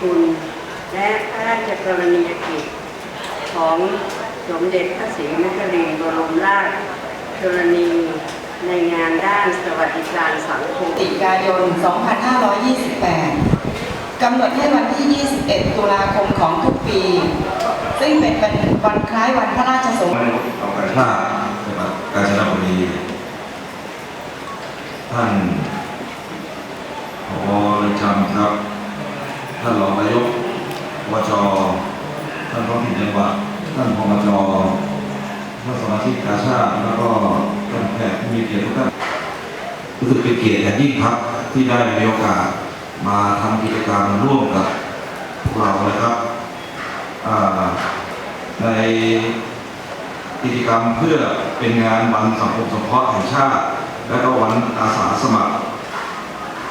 คุณ และพระราชกรณียกิจ ของสมเด็จพระศรีนครินทร์บรมราชชนนีในงานด้านสวัสดิการสังคมพฤศจิกายน 2528 กำหนดให้วันที่ 21 ตุลาคมของทุกปี ซึ่งเป็นวันคล้ายวันพระราชสมภพไม่เอาการชาจังหวัดกาญจนบุรีท่านผอจำครับ ท่านรองนายกวจท่านท้องถิ่นจังหวัดท่านพมจท่านสมาชิกกาชาติแล้วก็ท่านแขกผู้มีเกียรติทุกท่านรู้สึกเป็นเกียรติอย่างยิ่งครับที่ได้มีโอกาสมาทำกิจกรรมร่วมกับพวกเรานะครับในกิจกรรมเพื่อเป็นงานวันสังคมสงเคราะห์แห่งชาติ และก็วันอาสาสมัคร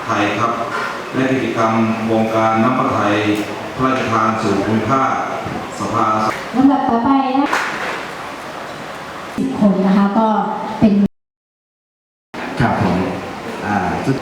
ไทยครับ และกิจกรรมวงการน้ำประไทยพระราชทานสู่ภูมิภาคสภาลำดับต่อไปนะสิบคนนะคะก็